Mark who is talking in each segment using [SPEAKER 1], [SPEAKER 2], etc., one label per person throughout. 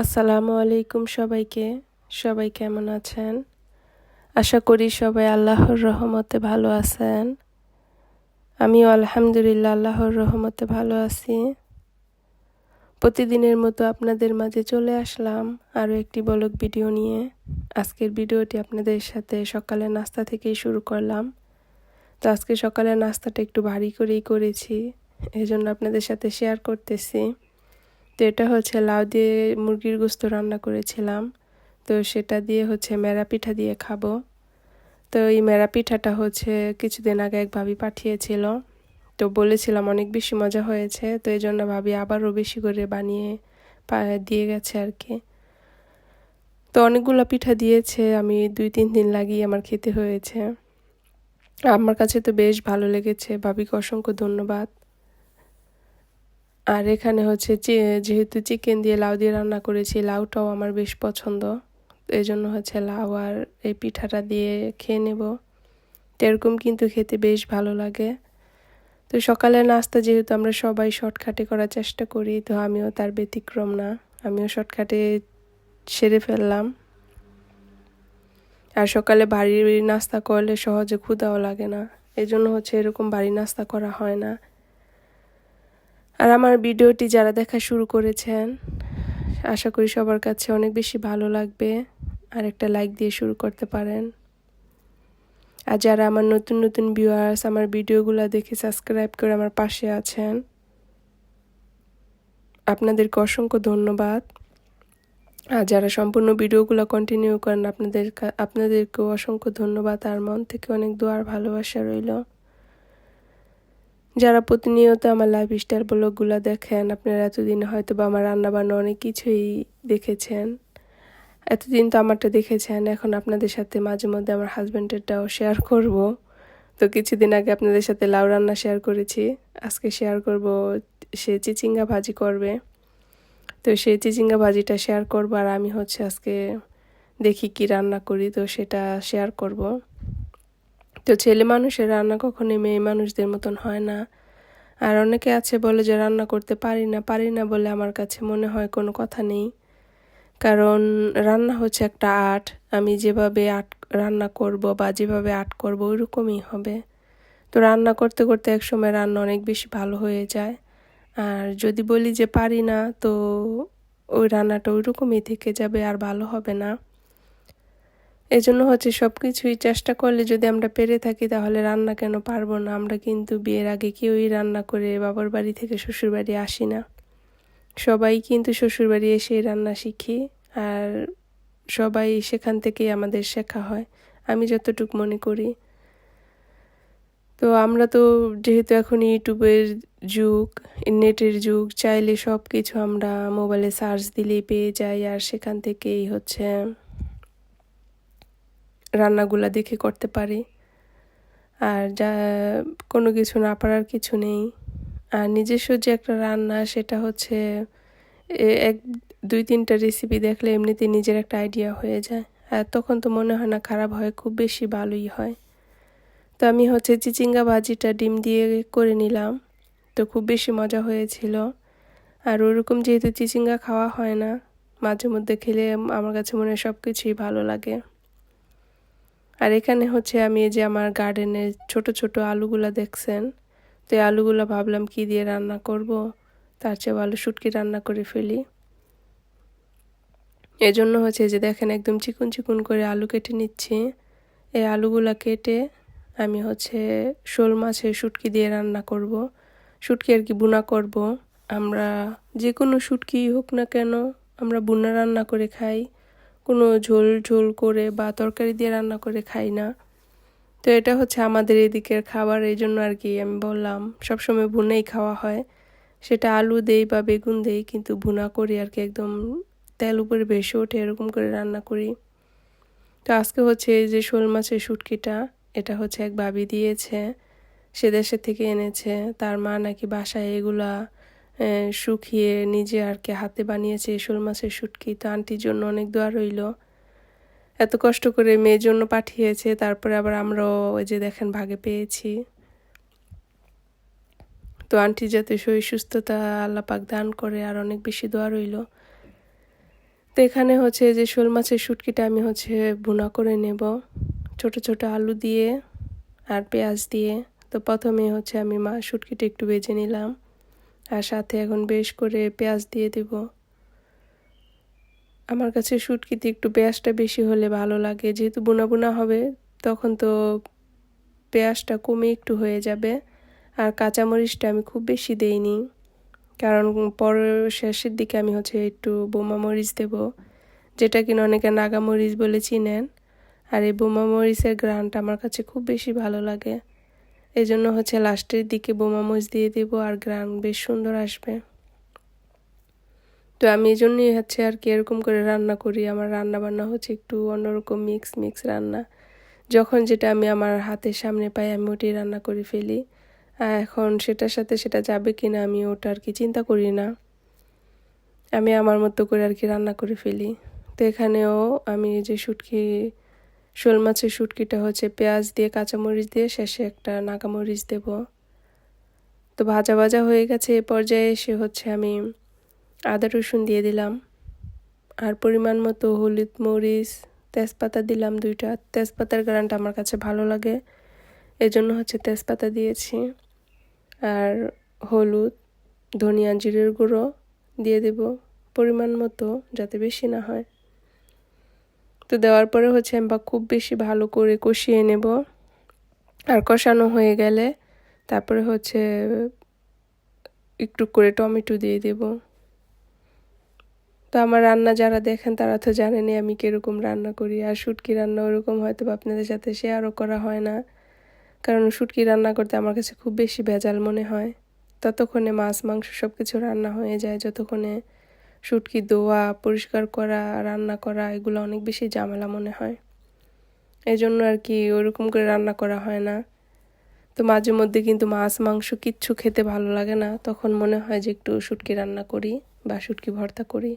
[SPEAKER 1] আসসালামু আলাইকুম সবাইকে। সবাই কেমন আছেন? আশা করি সবাই আল্লাহর রহমতে ভালো আছেন। আমিও আলহামদুলিল্লাহ আল্লাহর রহমতে ভালো আছি। প্রতিদিনের মতো আপনাদের মাঝে চলে আসলাম আরও একটি বলক ভিডিও নিয়ে। আজকের ভিডিওটি আপনাদের সাথে সকালে নাস্তা থেকেই শুরু করলাম। তো আজকে সকালে নাস্তাটা একটু ভারী করেই করেছি, এজন্য আপনাদের সাথে শেয়ার করতেছি। তো এটা হচ্ছে লাউ দিয়ে মুরগির গোস্ত রান্না করেছিলাম। তো সেটা দিয়ে হচ্ছে মেরা পিঠা দিয়ে খাব। তো এই মেরা পিঠাটা হচ্ছে কিছুদিন আগে এক ভাবি পাঠিয়েছিল। তো বলেছিলাম অনেক বেশি মজা হয়েছে, তো এই জন্য ভাবি আবারও বেশি করে বানিয়ে দিয়ে গেছে আর কি। তো অনেকগুলো পিঠা দিয়েছে, আমি দুই, তিন দিন লাগিয়ে আমার খেতে হয়েছে। আমার কাছে তো বেশ ভালো লেগেছে, ভাবিকে অসংখ্য ধন্যবাদ। আর এখানে হচ্ছে যেহেতু চিকেন দিয়ে লাউ দিয়ে রান্না করেছি, লাউটাও আমার বেশ পছন্দ। এই জন্য হচ্ছে লাউ আর এই পিঠাটা দিয়ে খেয়ে নেব। এরকম কিন্তু খেতে বেশ ভালো লাগে। তো সকালের নাস্তা যেহেতু আমরা সবাই শর্টকাটে করার চেষ্টা করি, তো আমিও তার ব্যতিক্রম না। আমিও শর্টকাটে সেরে ফেললাম। আর সকালে বাড়ির নাস্তা করলে সহজে ক্ষুদাও লাগে না। এজন্য হচ্ছে এরকম বাড়ি নাস্তা করা হয় না। আর আমার ভিডিওটি যারা দেখা শুরু করেছেন, আশা করি সবার কাছে অনেক বেশি ভালো লাগবে আর একটা লাইক দিয়ে শুরু করতে পারেন। আর যারা আমার নতুন নতুন ভিউয়ার্স আমার ভিডিওগুলো দেখে সাবস্ক্রাইব করে আমার পাশে আছেন, আপনাদেরকে অসংখ্য ধন্যবাদ। আর যারা সম্পূর্ণ ভিডিওগুলো কন্টিনিউ করেন, আপনাদের আপনাদেরকেও অসংখ্য ধন্যবাদ। আর মন থেকে অনেক দোয়ার ভালোবাসা রইল। যারা প্রতিনিয়ত আমার লাইফ স্টাইল ব্লগগুলো দেখেন, আপনারা এতদিন হয়তো বা আমার রান্নাবান্না অনেক কিছুই দেখেছেন। এতদিন তো আমারটা দেখেছেন, এখন আপনাদের সাথে মাঝে মধ্যে আমার হাজব্যান্ডেরটাও শেয়ার করব। তো কিছুদিন আগে আপনাদের সাথে লাউ রান্না শেয়ার করেছি, আজকে শেয়ার করব সে চিচিঙ্গা ভাজি করবে। তো সেই চিচিঙ্গা ভাজিটা শেয়ার করব, আর আমি হচ্ছে আজকে দেখি কি রান্না করি, তো সেটা শেয়ার করব। তো ছেলে মানুষের রান্না কখনোই মেয়ে মানুষদের মতন হয় না। আর অনেকে আছে বলে যে, রান্না করতে পারি না পারি না বলে আমার কাছে মনে হয় কোনো কথা নেই। কারণ রান্না হচ্ছে একটা আর্ট। আমি যেভাবে আর্ট রান্না করব বা যেভাবে আর্ট করব, ওইরকমই হবে। তো রান্না করতে করতে এক সময় রান্না অনেক বেশি ভালো হয়ে যায়। আর যদি বলি যে পারি না, তো ওই রান্নাটা ওইরকমই থেকে যাবে, আর ভালো হবে না। এজন্য হচ্ছে সব কিছুই চেষ্টা করলে যদি আমরা পেরে থাকি, তাহলে রান্না কেন পারব না? আমরা কিন্তু বিয়ের আগে কেউই রান্না করে বাবার বাড়ি থেকে শ্বশুর বাড়ি আসি না। সবাই কিন্তু শ্বশুর বাড়ি এসে রান্না শিখি আর সবাই সেখান থেকেই আমাদের শেখা হয়। আমি যতটুক মনে করি। তো আমরা তো যেহেতু এখন ইউটিউবের যুগ, নেটের যুগ, চাইলে সব কিছু আমরা মোবাইলে সার্চ দিলেই পেয়ে যাই আর সেখান থেকেই হচ্ছে রান্নাগুলা দেখে করতে পারি। আর যা, কোনো কিছু না পারার কিছু নেই। আর নিজস্ব যে একটা রান্না সেটা হচ্ছে এক, দুই, তিনটা রেসিপি দেখলে এমনিতে নিজের একটা আইডিয়া হয়ে যায়। আর তখন তো মনে হয় না, খারাপ হয়, খুব বেশি ভালোই হয়। তো আমি হচ্ছে চিচিঙ্গা ভাজিটা ডিম দিয়ে করে নিলাম। তো খুব বেশি মজা হয়েছিল। আর ওরকম যেহেতু চিচিঙ্গা খাওয়া হয় না, মাঝে মধ্যে খেলে আমার কাছে মনে হয় সব কিছুই ভালো লাগে। আর এখানে হচ্ছে আমি এই যে আমার গার্ডেনের ছোট ছোট আলুগুলা দেখছেন? তো এই আলুগুলো ভাবলাম কি দিয়ে রান্না করব? তার চেয়ে আলু শুটকি রান্না করে ফেলি। এজন্য হচ্ছে যে দেখেন একদম চিকুন চিকুন করে আলু কেটে নিচ্ছি। এই আলুগুলা কেটে আমি হচ্ছে শোল মাছের শুটকি দিয়ে রান্না করব। শুটকি আর কি বুনা করব। আমরা যে কোনো শুটকি হোক না কেন আমরা বুনা রান্না করে খাই। কোনো ঝোল ঝোল করে বা তরকারি দিয়ে রান্না করে খাই না। তো এটা হচ্ছে আমাদের এদিকের খাবার, এই জন্য আর কি আমি বললাম, সবসময় ভুনেই খাওয়া হয়। সেটা আলু দেই বা বেগুন দেই, কিন্তু ভুনা করি আর কি, একদম তেল উপরে ভেসে ওঠে, এরকম করে রান্না করি। তো আজকে হচ্ছে এই যে শোল মাছের শুটকিটা, এটা হচ্ছে এক ভাবি দিয়েছে, সে দেশের থেকে এনেছে, তার মা নাকি বাসায় এগুলা শুকিয়ে নিজে আর কি হাতে বানিয়েছে শোল মাছের শুটকি। তো আন্টির জন্য অনেক দোয়া রইল। এত কষ্ট করে মেয়ের জন্য পাঠিয়েছে, তারপরে আবার আমরাও ওই যে দেখেন ভাগে পেয়েছি। তো আন্টি যাতে শরীর সুস্থতা আল্লাপাক দান করে, আর অনেক বেশি দোয়া রইল। তো এখানে হচ্ছে যে শোল মাছের শুটকিটা আমি হচ্ছে ভুনা করে নেব। ছোট ছোট আলু দিয়ে আর পেঁয়াজ দিয়ে। তো প্রথমে হচ্ছে আমি মা শুটকিটা একটু বেজে নিলাম। আর সাথে এখন বেশ করে পেঁয়াজ দিয়ে দেব। আমার কাছে শুটকিতে একটু পেঁয়াজটা বেশি হলে ভালো লাগে। যেহেতু বুনা বুনা হবে, তখন তো পেঁয়াজটা কমে একটু হয়ে যাবে। আর কাঁচামরিচটা আমি খুব বেশি দেইনি। কারণ পরের শেষের দিকে আমি হচ্ছে একটু বোমা মরিচ দেব, যেটা কিনা অনেকে নাগা মরিচ বলে চিনেন। আর এই বোমা মরিচের গ্রানটা আমার কাছে খুব বেশি ভালো লাগে। এই জন্য হচ্ছে লাস্টের দিকে বোমা মরিচ দিয়ে দেব আর গ্রান বেশ সুন্দর আসবে। তো আমি এই জন্যই হচ্ছে আর কি এরকম করে রান্না করি। আমার রান্না বান্না হচ্ছে একটু অন্যরকম মিক্স মিক্স রান্না। যখন যেটা আমি আমার হাতের সামনে পাই আমি ওটাই রান্না করে ফেলি। এখন সেটার সাথে সেটা যাবে কি না আমি ওটা আর কি চিন্তা করি না। আমি আমার মতো করে আর কি রান্না করে ফেলি। তো এখানেও আমি যে শুটকি শোল মাছের শুটকিটা হচ্ছে পেঁয়াজ দিয়ে, কাঁচামরিচ দিয়ে, শেষে একটা নাকামরিচ দেব। তো ভাজা ভাজা হয়ে গেছে, এ পর্যায়ে এসে হচ্ছে আমি আদা রসুন দিয়ে দিলাম। আর পরিমাণ মতো হলুদ মরিচ, তেজপাতা দিলাম দুইটা। তেজপাতার গ্রানটা আমার কাছে ভালো লাগে, এজন্য হচ্ছে তেজপাতা দিয়েছি। আর হলুদ, ধনিয়া জিরের গুঁড়ো দিয়ে দেব, পরিমাণ মতো, যাতে বেশি না হয়। তো দেওয়ার পরে হচ্ছে বা খুব বেশি ভালো করে কষিয়ে নেব। আর কষানো হয়ে গেলে তারপরে হচ্ছে একটু করে টমেটো দিয়ে দেব। তো আমার রান্না যারা দেখেন তারা তো জানেনি আমি কীরকম রান্না করি। আর শুটকি রান্না ওরকম হয়তো আপনাদের সাথে শেয়ারও করা হয় না। কারণ শুটকি রান্না করতে আমার কাছে খুব বেশি ভেজাল মনে হয়। ততক্ষণে মাছ, মাংস সব কিছু রান্না হয়ে যায়, যতক্ষণে শুটকি ধোয়া, পরিষ্কার করা, রান্না করা, এগুলো অনেক বেশি ঝামেলা মনে হয়। এই জন্য আর কি ওরকম করে রান্না করা হয় না। তো মাঝে মধ্যে কিন্তু মাছ, মাংস কিচ্ছু খেতে ভালো লাগে না। তখন মনে হয় যে একটু শুটকি রান্না করি বা শুটকি ভর্তা করি।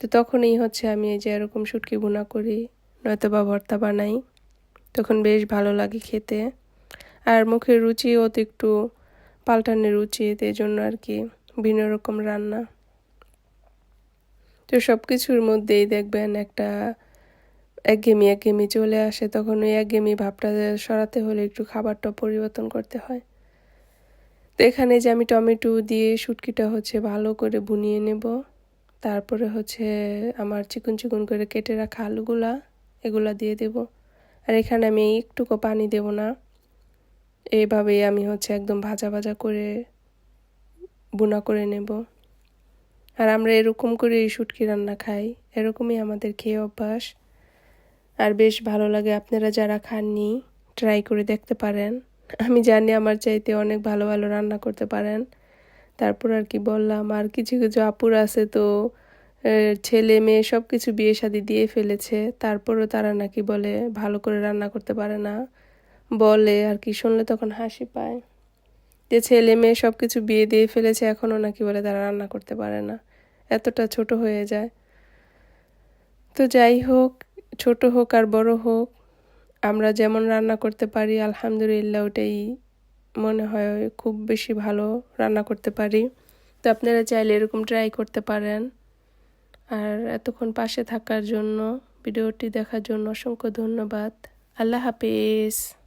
[SPEAKER 1] তো তখনই হচ্ছে আমি এই যে এরকম শুটকি ভুনা করি নয়তো বা ভর্তা বানাই। তখন বেশ ভালো লাগে খেতে। আর মুখের রুচিও তো একটু পাল্টানোর উচিত এই জন্য আর কি ভিন্ন রকম রান্না। তো সব কিছুর মধ্যেই দেখবেন একটা একঘেমি একঘেমি চলে আসে, তখন ওই একঘেমি ভাবটা সরাতে হলে একটু খাবারটা পরিবর্তন করতে হয়। তো এখানে যে আমি টমেটো দিয়ে শুটকিটা হচ্ছে ভালো করে বুনিয়ে নেব, তারপরে হচ্ছে আমার চিকন চিকন করে কেটে রাখা আলুগুলা, এগুলা দিয়ে দেব। আর এখানে আমি একটুকু পানি দেব না, এইভাবেই আমি হচ্ছে একদম ভাজা ভাজা করে বোনা করে নেব। আর আমরা এরকম করে এই শুটকি রান্না খাই। এরকমই আমাদের খেয়ে অভ্যাস। আর বেশ ভালো লাগে, আপনারা যারা খাননি ট্রাই করে দেখতে পারেন। আমি জানি আমার চাইতে অনেক ভালো ভালো রান্না করতে পারেন। তারপর আর কি বললাম, আর কিছু কিছু আপুর আছে তো ছেলে মেয়ে সব কিছু বিয়ে শাদি দিয়ে ফেলেছে। তারপরও তারা নাকি বলে, ভালো করে রান্না করতে পারে না। বলে আর কি, শুনলে তখন হাসি পায়। যে ছেলে মেয়ে সব কিছু বিয়ে দিয়ে ফেলেছে, এখনও নাকি বলে তারা রান্না করতে পারে না। এতটা ছোট হয়ে যায়। তো যাই হোক, ছোট হোক আর বড় হোক, আমরা যেমন রান্না করতে পারি, আলহামদুলিল্লাহ ওটাই মনে হয় খুব বেশি ভালো রান্না করতে পারি। তো আপনারা চাইলে এরকম ট্রাই করতে পারেন। আর এতক্ষণ পাশে থাকার জন্য, ভিডিওটি দেখার জন্য অসংখ্য ধন্যবাদ। আল্লাহ হাফিজ।